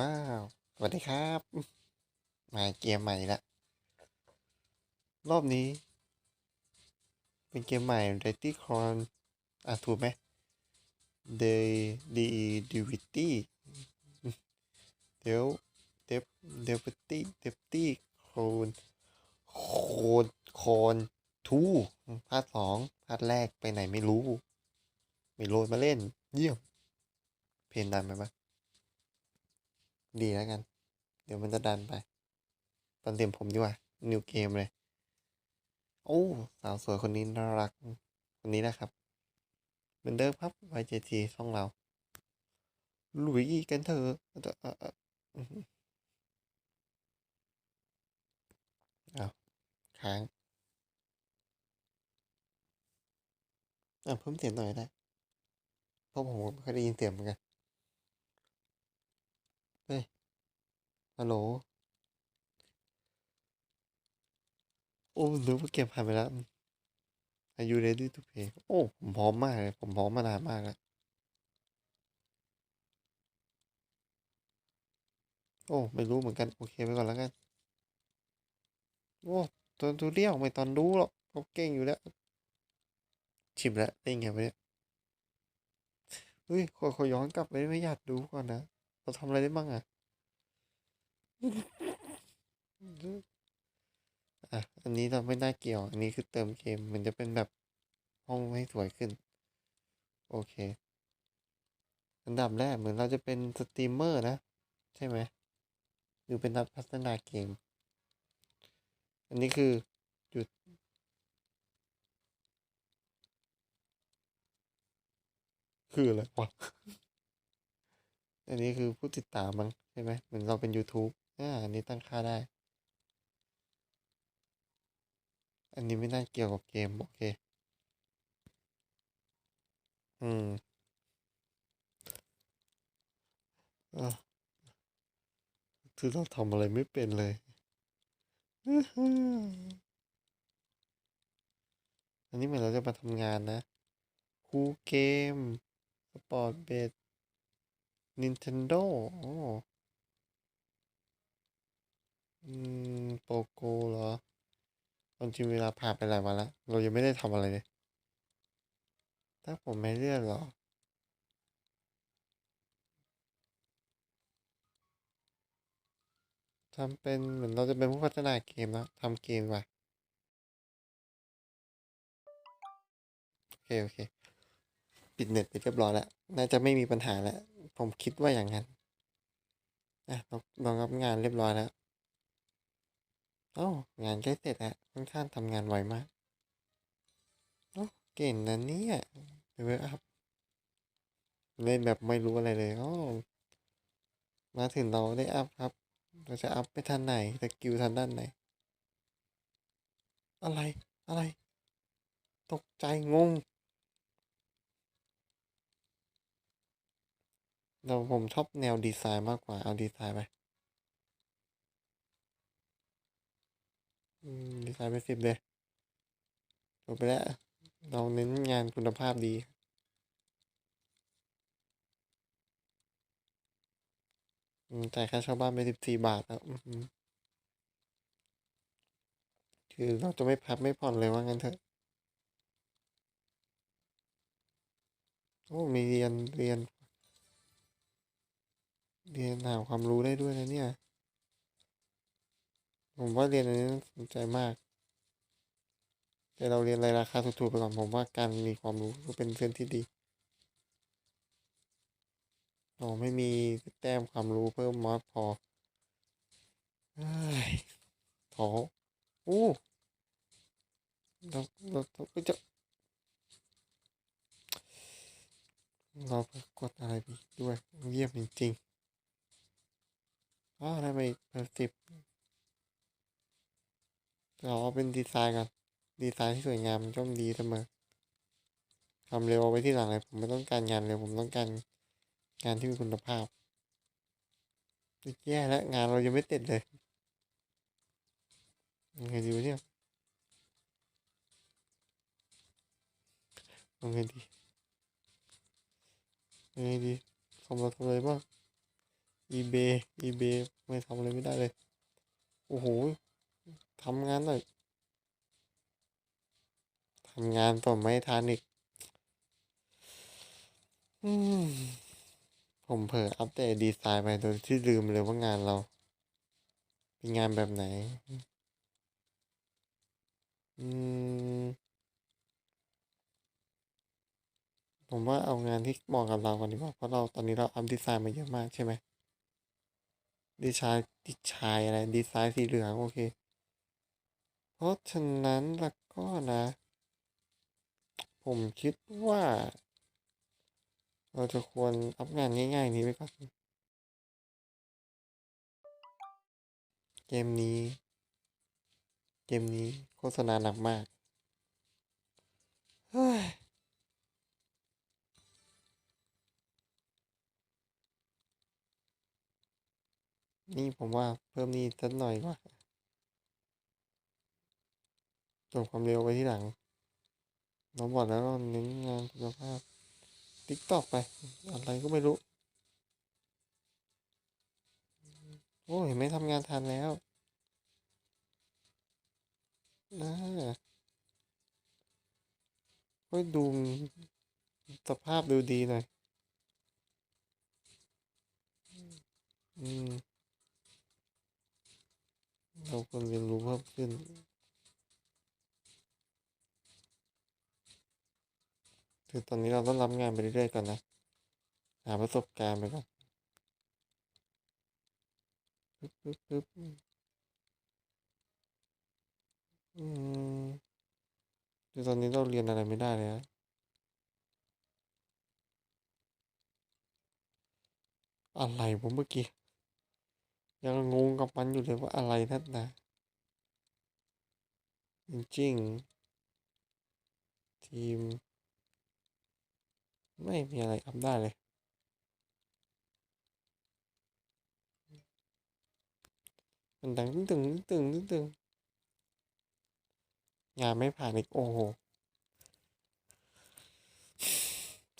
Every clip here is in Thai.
ว้าว สวัสดีครับ มาเกมใหม่ละ รอบนี้ เป็นเกมใหม่ d i t y c o n อะ ถูกไหม The D d v i t y เดี๋ยวเดฟเดฟตี้เดฟตี้โคนโคนโคนทูภาคสองภาคแรกไปไหนไม่รู้ ไม่โหลดมาเล่น เยี่ยม เพลงดันไหมปะ ดีแล้วกัน เดี๋ยวมันจะดันไป ตอนเตรียมผมดีกว่า นิวเกมเลย โอ้สาวสวยคนนี้น่ารัก คนนี้นะครับ เหมือนเดิมครับ YJT ช่องเราลุยกันเถอะเอ่อเอ่อเอ่ออื้อหืออ้าค้างอะเพิ่มเสียงหน่อยได้เพราะผมไม่ค่อยได้ยินเสียงเหมือนกัน เฮ้ย ฮัลโหล โอ้นึกว่าเกมผ่านไปแล้ว Are you ready to play โอ้ ผมพร้อมมากเลย ผมพร้อมมานานมากแล้ว โอ้ ไม่รู้เหมือนกัน โอเคไปก่อนแล้วกัน โอ้ตอนทูเรียกไม่ตอนรู้หรอกเขาเก่งอยู่แล้ว ชิมแล้วได้ไงวะเนี่ยเฮ้ยขอขอย้อนกลับไปไม่อยากดูก่อนนะ เราทำอะไรได้บ้างอะ อะ อันนี้เราไม่น่าเกี่ยว อันนี้คือเติมเกม มันจะเป็นแบบห้องให้สวยขึ้น โอเค อันดับแรกเหมือนเราจะเป็นสตรีมเมอร์นะ ใช่ไหมหรือเป็นนักพัฒนาเกม อันนี้คือหยุดคืออะไรวะ อันนี้คือผู้ติดตามมั้งใช่ไหมเหมือนเราเป็น YouTube อ่าอันนี้ตั้งค่าได้ อันนี้ไม่น่าเกี่ยวกับเกม โอเค อืมอะคือเราทำอะไรไม่เป็นเลยอันนี้เหมือนเราจะมาทำงานนะ คูเกม สปอร์ตเบส Nintendo โอ้ อืม โปโกเหรอตอนจริงเวลาผ่านไปหลายวันแล้ว เรายังไม่ได้ทำอะไรเลย ถ้าผมไม่เลือกเหรอทำเป็นเหมือนเราจะเป็นผู้พัฒนาเกมแล้วทำเกมว่ะโอเค โอเค ปิดเน็ตไปเรียบร้อยแล้ว น่าจะไม่มีปัญหาแล้ว ผมคิดว่าอย่างนั้นอะเราเรารับงานเรียบร้อยแล้ว โอ้งานใกล้เสร็จแล้วค่อนข้างทำงานไวมาก โอ้เก่งนะเนี่ยเลเวลอัพเล่นแบบไม่รู้อะไรเลยโอ้มาถึงเราได้อัพครับ เราจะอัพไปทางไหนสกิลทางด้านไหน อะไรอะไร ตกใจงงเราผมชอบแนวดีไซน์มากกว่า เอาดีไซน์ไปอืม ดีไซน์ไปสิบเลยจบไปแล้ว เราเน้นงานคุณภาพดีจ่ายค่าเช่าบ้านไปสิบสี่บาทแล้วคือเราจะไม่พักไม่ผ่อนเลยว่างั้นเถอะ โอ้ มีเรียนเรียน เรียนหาความรู้ได้ด้วยนะเนี่ย ผมว่าเรียนอันนี้น่าสนใจมาก แต่เราเรียนอะไรราคาถูกๆไปก่อนผมว่าการมีความรู้ก็เป็นเรื่องที่ดีเราไม่มีแต้มความรู้เพิ่มมอดพอเฮ้ท้ออู้เราเราเราไปจะเราไปกดอะไรดีด้วยเยี่ยมจริงๆอ๋อได้ไปเพอร์สิบ เราเป็นดีไซน์กันดีไซน์ที่สวยงามย่อมดีเสมอทำเร็วเอาไว้ที่หลังเลยผมไม่ต้องการงานเร็วผมต้องการงานที่มีคุณภาพแย่แล้วงานเรายังไม่เสร็จเลยยังไงดีวะเนี่ยยังไงดียังไงดีทำเราทำอะไรบ้าง eBay eBay ไม่ทำอะไรไม่ได้เลย โอ้โห ทำงานหน่อยทำงานต่อไม่ทันอีกผมเผลออัปเดตดีไซน์ไปโดยที่ลืมเลยว่างานเรา เป็นงานแบบไหน อืม ผมว่าเอางานที่เหมาะกับเราก่อนดีกว่า เพราะเราตอนนี้เราอัพดีไซน์มาเยอะมากใช่ไหมดีไซน์ดีไซน์อะไร ดีไซน์สีเหลือง โอเค ราะฉะนั้นแล้วก็นะ ผมคิดว่า เราจะควรอัพงานง่ายๆนี้ไว้ก่อน เกมนี้ เกมนี้โฆษณาหนักมากนี่ผมว่าเพิ่มนี่สักหน่อยกว่า จบความเร็วไว้ที่หลังเราบอกแล้วเราเน้นงานคุณภาพติ๊กตอกไป อะไรก็ไม่รู้ โอ้ยไม่ทำงานทันแล้วนะก็ดูสภาพดูดีหน่อย อืม เราควรเรียนรู้เพิ่มขึ้น คือตอนนี้เราต้องรับงานไปเรื่อยๆก่อนนะ หาประสบการณ์ไปก่อนปึ๊บปึ๊บปึ๊บอืมคือตอนนี้เราเรียนอะไรไม่ได้เลยนะอะไรผมเมื่อกี้ ยังงงกับมันอยู่เลยว่าอะไรนักหนาจริงๆทีม ไม่มีอะไรทำได้เลย มันดังตึงตึงตึงตึงงานไม่ผ่านอีกโอ้โห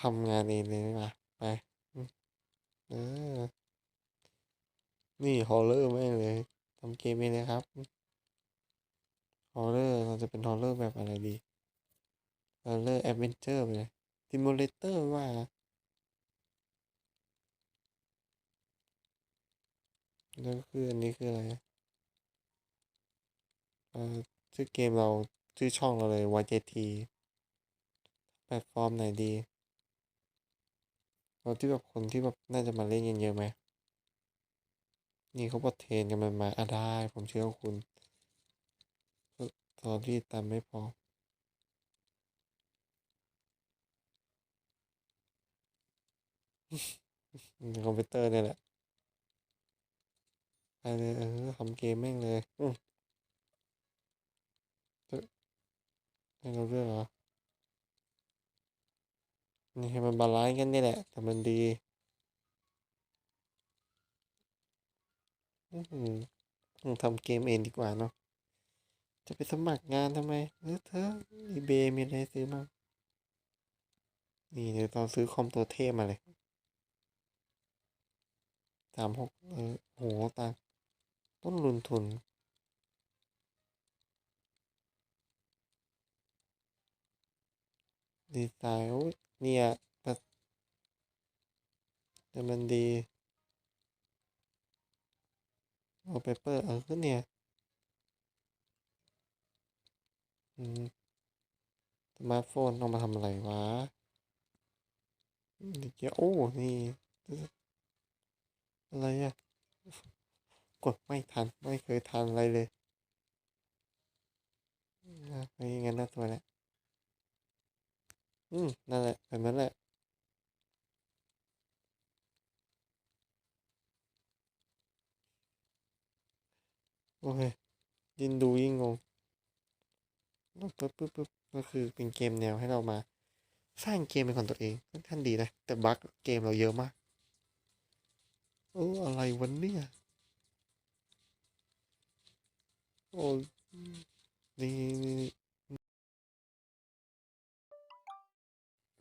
ทำงานเองเลยนะไปเออ นี่ฮอลเลอร์แม่งเลยทำเกมเองเลยครับฮอลเลอร์เราจะเป็นฮอลเลอร์แบบอะไรดีฮอลเลอร์แอดเวนเจอร์ไปเลย ซิมูเลเตอร์ว่า แล้วคืออันนี้คืออะไรเอ่อชื่อเกมเรา ชื่อช่องเราเลย YJT แพลตฟอร์มไหนดี เราที่แบบคนที่แบบน่าจะมาเล่นเยอะๆไหม นี่เขาบอกเทรนกันมันมาอะได้ ผมเชื่อคุณตอนที่ตามไม่พอ คอมพิวเตอร์เนี่ยแหละไปเลยเออทำเกมแม่งเลยอืมให้เราเลือกเหรอ นี่ให้มันบาลานซ์กันนี่แหละ แต่มันดีอืมทำเกมเองดีกว่าเนาะ จะไปสมัครงานทำไมเออเธออีเบมีอะไรซื้อบ้งนี่เดี๋ยวตอนซื้อคอมตัวเทพมาเลย สามหกเออโหตาต้นลุนทุน ดีไซน์โอ้เนี่ยแต่แต่มันดีโอเปเปอร์เออก็เนี่ย อืมสมาร์ทโฟนเอามาทำอะไรวะเดี๋ยวโอ้ นี่ อะไรอะกดไม่ทัน ไม่เคยทันอะไรเลยนะไม่งั้นน่าตัวแหละ อืม นั่นแหละแบบนั้นแหละ โอเค ยินดูยิ่งงงแล้วปึ๊บปึ๊บปึ๊บก็คือเป็นเกมแนวให้เรามา สร้างเกมเป็นของตัวเองค่อนข้างดีนะ แต่บั๊กเกมเราเยอะมาก โอ้อะไรวันเนี่ย โอ้นี่นี่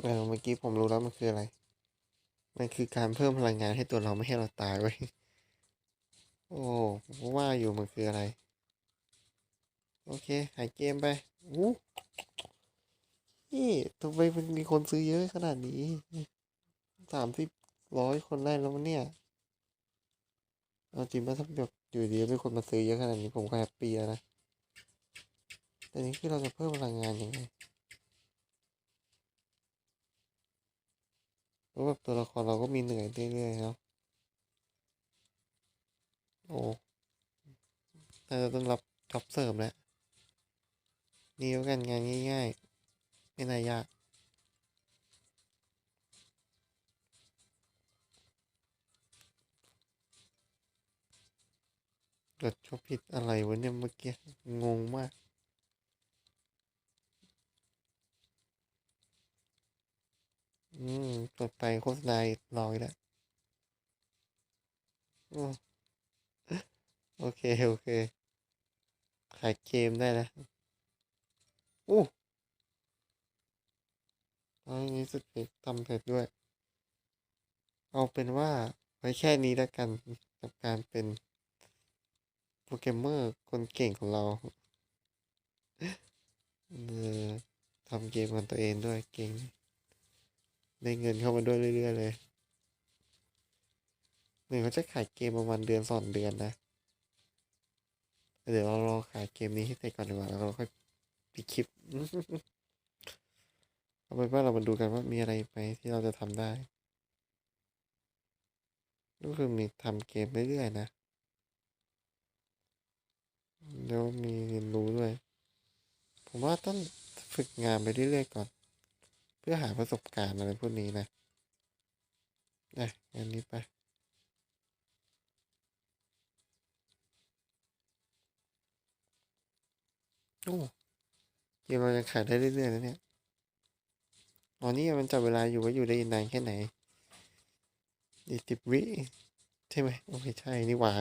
เออเมื่อกี้ผมรู้แล้วมันคืออะไร มันคือการเพิ่มพลังงานให้ตัวเราไม่ให้เราตายไว้ โอ้ว่าอยู่มันคืออะไร โอเค หายเกมไปอู้นี่ทำไมมันมีคนซื้อเยอะขนาดนี้สามสิบร้อยคนได้แล้วมั้งเนี่ย จริงว่าถ้าแบบอยู่ดีมีคนมาซื้อเยอะขนาดนี้ผมก็แฮปปี้แล้วนะ แต่นี้คือเราจะเพิ่มพลังงานยังไงเพราะแบบตัวละครเราก็มีเหนื่อยเรื่อยๆเนาะโอ้น่าจะต้องรับจ็อบเสริมแล้ว นี่แล้วกันงานง่ายๆ ไม่น่ายาก กดชอบผิดอะไรวะเนี่ยเมื่อกี้ งงมากอืมกดไปโฆษณาอีกรออีกแล้วโอเค โอเค ขายเกมได้แล้วอู้ตอนนี้สุดเอกทำเสร็จด้วย เอาเป็นว่าไว้แค่นี้แล้วกันกับการเป็น โปรแกรมเมอร์คนเก่งของเราเออทำเกมกันตัวเองด้วยเก่งได้เงินเข้ามาด้วยเรื่อยๆเลยเหมือนเขาจะขายเกมประมาณเดือนสองเดือนนะ เดี๋ยวเรารอขายเกมนี้ให้เสร็จก่อนดีกว่าแล้วเราค่อยปิดคลิปเอาเป็นว่าเรามาดูกันว่ามีอะไรไหมที่เราจะทำได้ก็คือมีทำเกมเรื่อยๆนะ แล้วมีเรียนรู้ด้วย ผมว่าต้องฝึกงานไปเรื่อยๆก่อน เพื่อหาประสบการณ์อะไรพวกนี้นะนะอันนี้ไปโอ้เกมเรายังขายได้เรื่อยๆแล้วเนี่ยอ๋อนี่มันจับเวลาอยู่ว่าอยู่ได้นานแค่ไหนยี่สิบวิใช่ไหมโอ้ไม่ใช่ นี่หว่า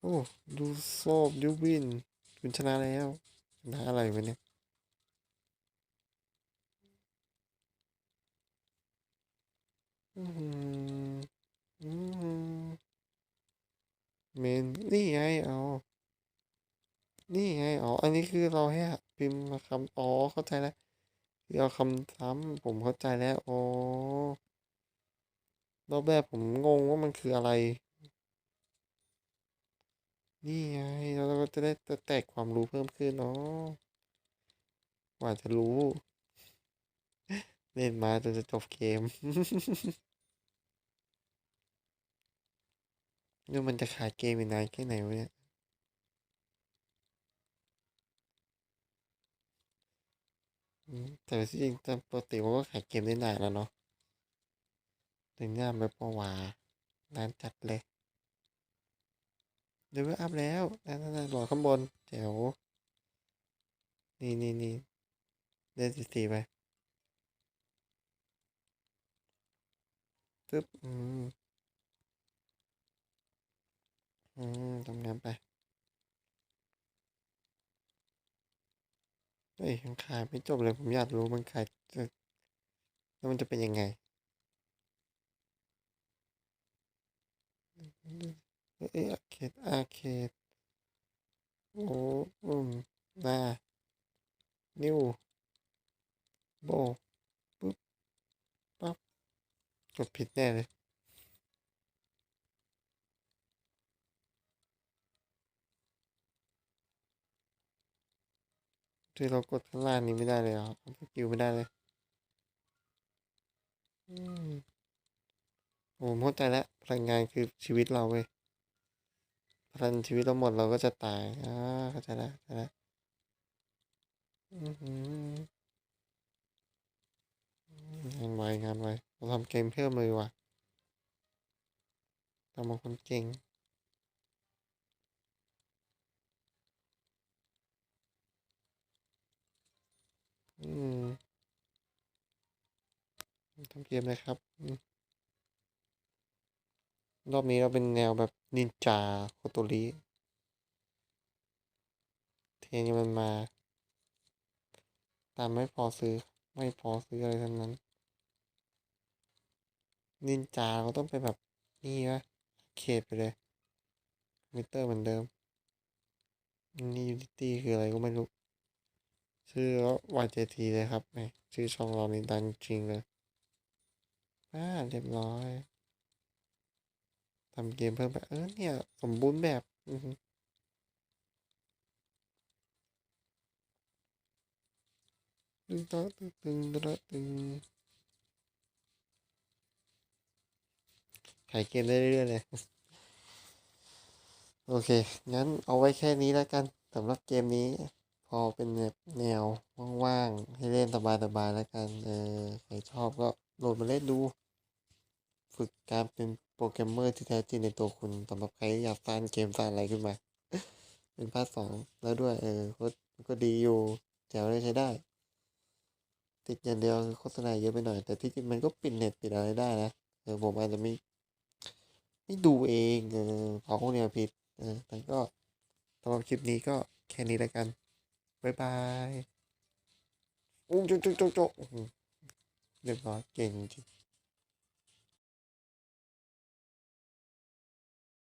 โอ้ดูโซบยูวินคุณชนะแล้วชนะอะไรวะเนี่ยอืมอืมเมนนี่ไงเอา นี่ไงอ๋อ อันนี้คือเราให้พิมพ์มาคำอ๋อเข้าใจแล้วคือเอาคำซ้ำผมเข้าใจแล้วอ๋อรอบแรกผมงงว่ามันคืออะไร นี่ไงแล้วเราก็จะได้แตกความรู้เพิ่มขึ้นเนาะกว่าจะรู้ เล่นมาจนจะจบเกมนี่มันจะขายเกมอีกนานแค่ไหนวะเนี่ยแต่ที่จริงตามปกติมันก็ขายเกมได้นานแล้วเนาะถึงงานแบบประวานานจัดเลย เดี๋ยวอัพแล้วนั่นนั่นหลอดข้างบนแจ๋วนี่นี่นี่เล่นสีสีไปตึ๊บอืมอืมทำงานไป เฮ้ยยังขายไม่จบเลย ผมอยากรู้มันขายจะแล้วมันจะเป็นยังไง เอ้ยอาเคดอาเคดโอ้อืมหน้านิวโบปุ๊บปั๊บกดผิดแน่เลยที่เรากดข้างล่างนี้ไม่ได้เลยเหรอสกิลไม่ได้เลยอืมโอ้ผมเข้าใจแล้วพลังงานคือชีวิตเราเว้ย พลังชีวิตเราหมดเราก็จะตายอ่าเข้าใจแล้วเข้าใจแล้วอือหืองานไวงานไวเราทำเกมเพิ่มเลยว่ะเรามาคนเก่งอืมทำเกมเลยครับอืม รอบนี้เราเป็นแนวแบบนินจาโคโตริเทนี้มันมา ตามไม่พอซื้อ ไม่พอซื้ออะไรทั้งนั้น นินจาเราต้องเป็นแบบนี่วะเขตไปเลยมิเตอร์เหมือนเดิม นี่ยูนิตี้คืออะไรก็ไม่รู้ ชื่อแล้ว YJT เลยครับแหมชื่อช่องเรานี่ดังจริงเลยอ่าเรียบร้อย ทำเกมเพิ่มไปเออเนี่ย สมบูรณ์แบบอือตึงตึงตึงตึงตึงตึงขายเกมได้เรื่อยๆเลย โอเค งั้นเอาไว้แค่นี้แล้วกันสำหรับเกมนี้ พอเป็นแบบแนวว่างๆ ให้เล่นสบายๆแล้วกัน เออ ใครชอบก็โหลดมาเล่นดู ฝึกการเป็น โปรแกรมเมอร์ที่แท้จริงในตัวคุณสำหรับใครอยากสร้างเกมสร้างอะไรขึ้นมา เป็นภาคสองแล้วด้วย เออก็ก็ดีอยู่แจ๋วเลยใช้ได้ ติดอย่างเดียวคือโฆษณาเยอะไปหน่อย แต่ที่จริงมันก็ปิดเน็ตปิดอะไรได้นะเออผมอาจจะไม่ไม่ดูเองเออพราะพวกเนี้ยผิดเออแต่ก็สำหรับคลิปนี้ก็แค่นี้แล้วกันบ๊ายบายอุ้งจุ๊กจุ๊กจุ๊กจุ๊เรียบร้อยเก่งจริง